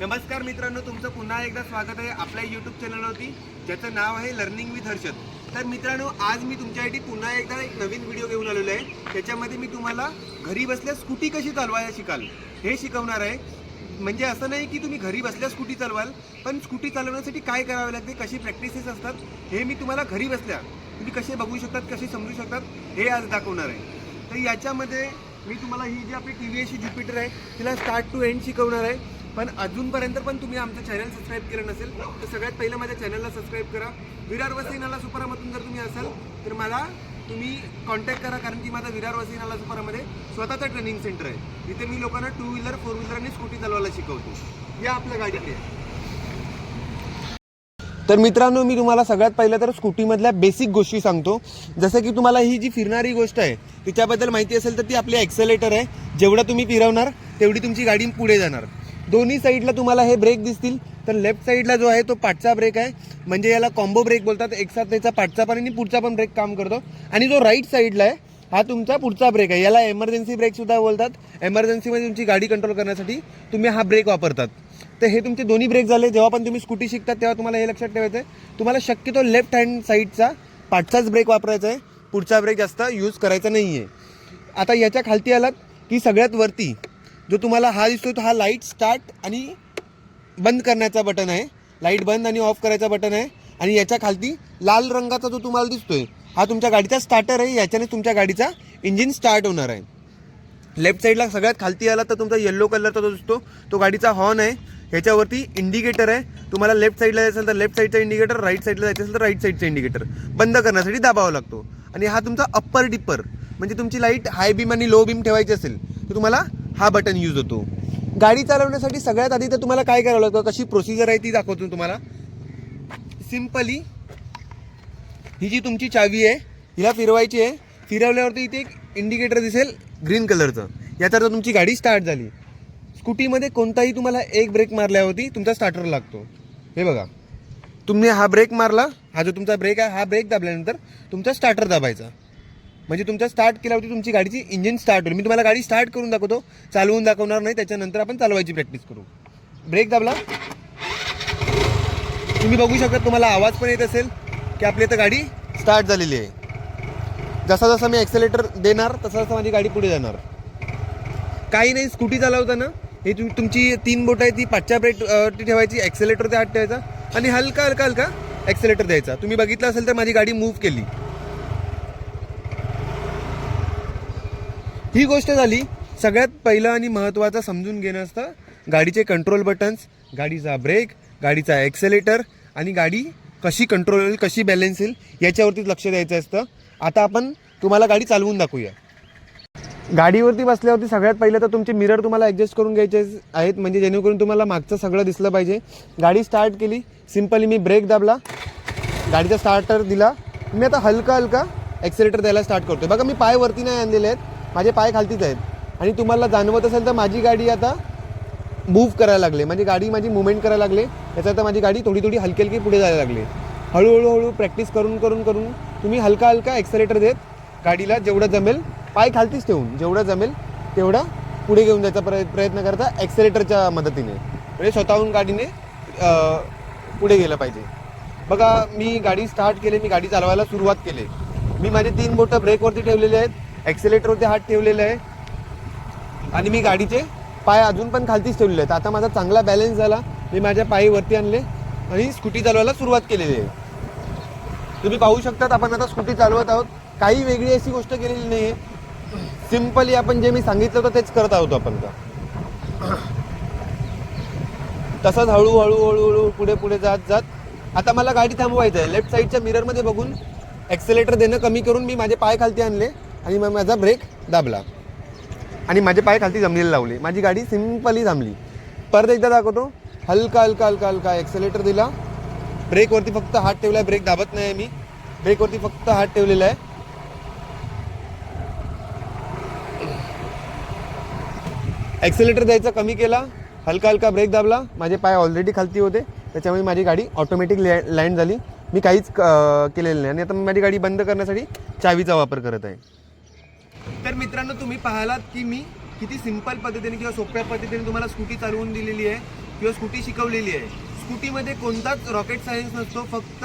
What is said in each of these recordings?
नमस्कार मित्रांनो तुमचं पुन्हा एकदा स्वागत आहे आपल्या यूट्यूब चॅनलवरती ज्याचं नाव आहे लर्निंग विथ हर्षद तर मित्रांनो आज मी तुमच्यासाठी पुन्हा एकदा एक नवीन व्हिडिओ घेऊन आलेलो आहे. त्याच्यामध्ये मी तुम्हाला घरी बसल्या स्कूटी कशी चालवायला शिकाल हे शिकवणार आहे. म्हणजे असं नाही की तुम्ही घरी बसल्या स्कूटी चालवाल पण स्कूटी चालवण्यासाठी काय करावे लागते कशी प्रॅक्टिसेस असतात हे मी तुम्हाला घरी बसल्या तुम्ही कसे बघू शकतात कसे समजू शकतात हे आज दाखवणार आहे. तर याच्यामध्ये मी तुम्हाला ही जी आपली टी व्ही एसची ज्युपिटर आहे तिला स्टार्ट टू एंड शिकवणार आहे. पण अजूनपर्यंत पण तुम्ही आमचं चॅनल सबस्क्राईब केलं नसेल तर सगळ्यात पहिलं माझ्या चॅनलला सबस्क्राईब करा. विरार वसईनाला सुपरामधून जर तुम्ही असाल तर मला तुम्ही कॉन्टॅक्ट करा कारण की माझा विरार वसईनाला सुपरामध्ये स्वतःचं ट्रेनिंग सेंटर आहे. तिथे मी लोकांना टू व्हीलर फोर व्हीलर आणि स्कूटी चालवायला शिकवतो. या आपल्या गाडीकडे तर मित्रांनो मी तुम्हाला सगळ्यात पहिलं तर स्कूटीमधल्या बेसिक गोष्टी सांगतो. जसं की तुम्हाला ही जी फिरणारी गोष्ट आहे तिच्याबद्दल माहिती असेल तर ती आपली ॲक्सेलेटर आहे. जेवढं तुम्ही फिरवणार तेवढी तुमची गाडी पुढे जाणार. दोन्ही साईडला तुम्हाला हे ब्रेक दिसतील. तर लेफ्ट साईडला जो आहे तो पाठचा ब्रेक आहे. म्हणजे याला कॉम्बो ब्रेक बोलतात. एक साथ त्याचा पाठचा पण आणि पुढचा पण ब्रेक काम करतो. आणि जो राईट साईडला आहे हा तुमचा पुढचा ब्रेक आहे. याला एमर्जन्सी ब्रेक सुद्धा बोलतात. एमर्जन्सीमध्ये तुमची गाडी कंट्रोल करण्यासाठी तुम्ही हा ब्रेक वापरतात. तर हे तुमचे दोन्ही ब्रेक झाले. जेव्हा पण तुम्ही स्कूटी शिकतात तेव्हा तुम्हाला हे लक्षात ठेवायचं आहे तुम्हाला शक्यतो लेफ्ट हँड साईडचा पाठचाच ब्रेक वापरायचा आहे. पुढचा ब्रेक जास्त यूज करायचा नाही आहे आता याच्या खालती आलात की सगळ्यात वरती जो तुम्हाला हा दिसतो तो हा लाइट स्टार्ट आणि बंद करण्याचा बटन आहे. लाइट बंद आणि ऑफ करायचा बटन आहे. आणि याच्या खालती लाल रंगाचा जो तुम्हाला दिसतोय हा तुमच्या गाडीचा स्टार्टर आहे. याच्याने तुमच्या गाडीचा इंजिन स्टार्ट होणार आहे. लेफ्ट साईडला सगळ्यात खालती आला तर तुमचा येल्लो कलरचा जो दिसतो तो गाडीचा हॉर्न आहे. ह्याच्यावरती इंडिकेटर आहे. तुम्हाला लेफ्ट साईडला जायचं असेल तर लेफ्ट साईडचा इंडिकेटर राईट साईडला जायचं असेल तर राईट साईडचा इंडिकेटर बंद करण्यासाठी दाबावा लागतो. आणि हा तुमचा अप्पर डिप्पर म्हणजे तुमची लाइट हाय बीम आणि लो बीम ठेवायची असेल तर तुम्हाला हा बटन यूज होतो. गाडी चालवण्यासाठी सगळ्यात आधी तर तुम्हाला काय करावं लागतं? कशी प्रोसिजर आहे ती दाखवतो तुम्हाला. सिम्पली ही जी तुमची चावी आहे हिला फिरवायची आहे. फिरवल्यावरती इथे एक इंडिकेटर दिसेल ग्रीन कलरचं याचा अर्थ तुमची गाडी स्टार्ट झाली. स्कूटीमध्ये कोणताही तुम्हाला एक ब्रेक मारल्यावरती तुमचा स्टार्टर लागतो. हे बघा. तुम्ही हा ब्रेक मारला हा जो तुमचा ब्रेक आहे हा ब्रेक दाबल्यानंतर तुमचा स्टार्टर दाबायचा. म्हणजे तुमचा स्टार्ट केल्यावरती तुमची गाडीची इंजिन स्टार्ट होईल. मी तुम्हाला गाडी स्टार्ट करून दाखवतो चालवून दाखवणार नाही त्याच्यानंतर आपण चालवायची प्रॅक्टिस करू. ब्रेक दाबला? तुम्ही बघू शकता तुम्हाला आवाज पण येत असेल की आपली इथं गाडी स्टार्ट झालेली आहे. जसा जसा मी ॲक्सेलेटर देणार तसा तसा माझी गाडी पुढे जाणार. काही नाही स्कूटी चालवताना हे तुम तुमची तीन बोट आहे ती पाचच्या ब्रेक ती ठेवायची ॲक्सेलेटरवरती हात ठेवायचा आणि हलका हलका हलका ॲक्सेलेटर द्यायचा. तुम्ही बघितलं असेल तर माझी गाडी मूव्ह केली. ही गोष्ट झाली. सगळ्यात पहिलं आणि महत्त्वाचं समजून घेणं असतं गाडीचे कंट्रोल बटन्स गाडीचा ब्रेक गाडीचा ॲक्सेलेटर आणि गाडी कशी कंट्रोल होईल कशी बॅलेन्स येईल याच्यावरतीच लक्ष द्यायचं असतं. आता आपण तुम्हाला गाडी चालवून दाखवूया. गाडीवरती बसल्यावरती सगळ्यात पहिलं तर तुमचे मिरर तुम्हाला ॲडजस्ट करून घ्यायचे आहेत. म्हणजे जेणेकरून तुम्हाला मागचं सगळं दिसलं पाहिजे. गाडी स्टार्ट केली. सिम्पली मी ब्रेक दाबला. गाडीचा स्टार्टर दिला. मी आता हलका हलका ॲक्सिलेटर द्यायला स्टार्ट करतो बघा मी पाय वरती नाही आणलेले आहेत. माझे पाय खालतीच आहेत. आणि तुम्हाला जाणवत असेल तर माझी गाडी आता मूव्ह करायला लागले. म्हणजे गाडी माझी मुवमेंट करायला लागले. त्याचा आता माझी गाडी थोडी थोडी हलकी हलकी पुढे जायला लागली. हळूहळू हळू प्रॅक्टिस करून करून करून तुम्ही हलका हलका ॲक्सलेटर देत गाडीला जेवढं जमेल पाय खालतीच ठेवून जेवढं जमेल तेवढं पुढे घेऊन जायचा प्रय प्रयत्न करता ॲक्सेलेटरच्या मदतीने. म्हणजे स्वतःहून गाडीने पुढे गेलं पाहिजे. बघा मी गाडी स्टार्ट केली मी गाडी चालवायला सुरुवात केली. मी माझे तीन बोटं ब्रेकवरती ठेवलेले आहेत. ॲक्सिलेटरवरती हात ठेवलेले आहे. आणि मी गाडीचे पाय अजून पण खालतीच ठेवलेले आहेत. आता माझा चांगला बॅलन्स झाला. मी माझ्या पायी वरती आणले आणि स्कूटी चालवायला सुरुवात केलेली आहे. तुम्ही पाहू शकतात आपण आता स्कूटी चालवत आहोत. काही वेगळी अशी गोष्ट केलेली नाही आहे सिम्पली आपण जे मी सांगितलं होतं तेच करत आहोत आपण का तसंच हळूहळू हळूहळू पुढे पुढे जात जात. आता मला गाडी थांबवायचं आहे लेफ्ट साईडच्या मिररमध्ये बघून ॲक्सिलेटर देणं कमी करून मी माझे पाय खालती आणले. आणि मग माझा ब्रेक दाबला. आणि माझे पाय खालती जमिनीला लावले. माझी गाडी सिम्पली थांबली परत एकदा दाखवतो. हलका हलका हलका हलका ॲक्सेलेटर दिला. ब्रेकवरती फक्त हात ठेवला आहे ब्रेक दाबत नाही मी. ब्रेकवरती फक्त हात ठेवलेला आहे. ॲक्सिलेटर द्यायचा कमी केला. हलका हलका ब्रेक दाबला. माझे पाय ऑलरेडी खालती होते. त्याच्यामुळे माझी गाडी ऑटोमॅटिक लँड झाली. मी काहीच केलेलं नाही. आणि आता मी माझी गाडी बंद करण्यासाठी चावीचा वापर करत आहे. तर मित्रांनो तुम्ही पाहालात की मी किती सिंपल पद्धतीने किंवा सोप्या पद्धतीने तुम्हाला स्कूटी चालवून दिलेली आहे किंवा स्कूटी शिकवलेली आहे. स्कूटीमध्ये कोणताच रॉकेट सायन्स नसतो फक्त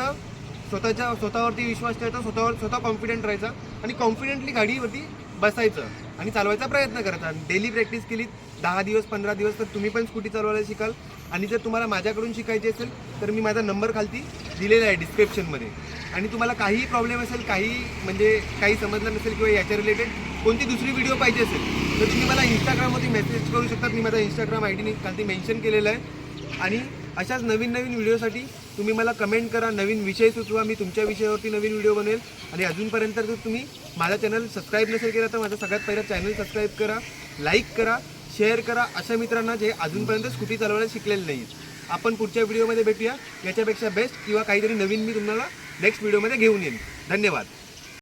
स्वतःच्या स्वतःवरती विश्वास ठेवायचा स्वतःवर स्वतः कॉन्फिडंट राहायचा आणि कॉन्फिडेंटली गाडीवरती बसायचं आणि चालवायचा प्रयत्न करायचा. डेली प्रॅक्टिस केली दहा दिवस पंधरा दिवस तर तुम्ही पण स्कूटी चालवायला शिकाल. आणि जर तुम्हाला माझ्याकडून शिकायची असेल तर मी माझा नंबर खालती दिलेला आहे डिस्क्रिप्शनमध्ये आणि तुम्हाला काहीही प्रॉब्लेम असेल काही म्हणजे काही समजलं नसेल किंवा याच्या रिलेटेड कोणती दुसरी व्हिडिओ पाहिजे असेल तर तुम्ही मला इंस्टाग्रामवरती मेसेज करू शकता. मी माझा इंस्टाग्राम आय डीने खालती मेन्शन केलेला आहे. आणि अशाच नवीन नवीन व्हिडिओसाठी तुम्ही मला कमेंट करा नवीन विषय सुचवा मी तुमच्या विषयावरती नवीन व्हिडिओ बनवेल. आणि अजूनपर्यंत जर तुम्ही माझा चॅनल सबस्क्राईब नसेल केला तर माझा सगळ्यात पहिला चॅनल सबस्क्राईब करा लाईक करा शेअर करा अशा मित्रांना जे अजूनपर्यंत स्कूटी चालवायला शिकलेले नाही आपण पुढच्या व्हिडिओमध्ये भेटूया. याच्यापेक्षा बेस्ट किंवा काहीतरी नवीन मी तुम्हाला नेक्स्ट व्हिडिओमध्ये घेऊन येईन. धन्यवाद.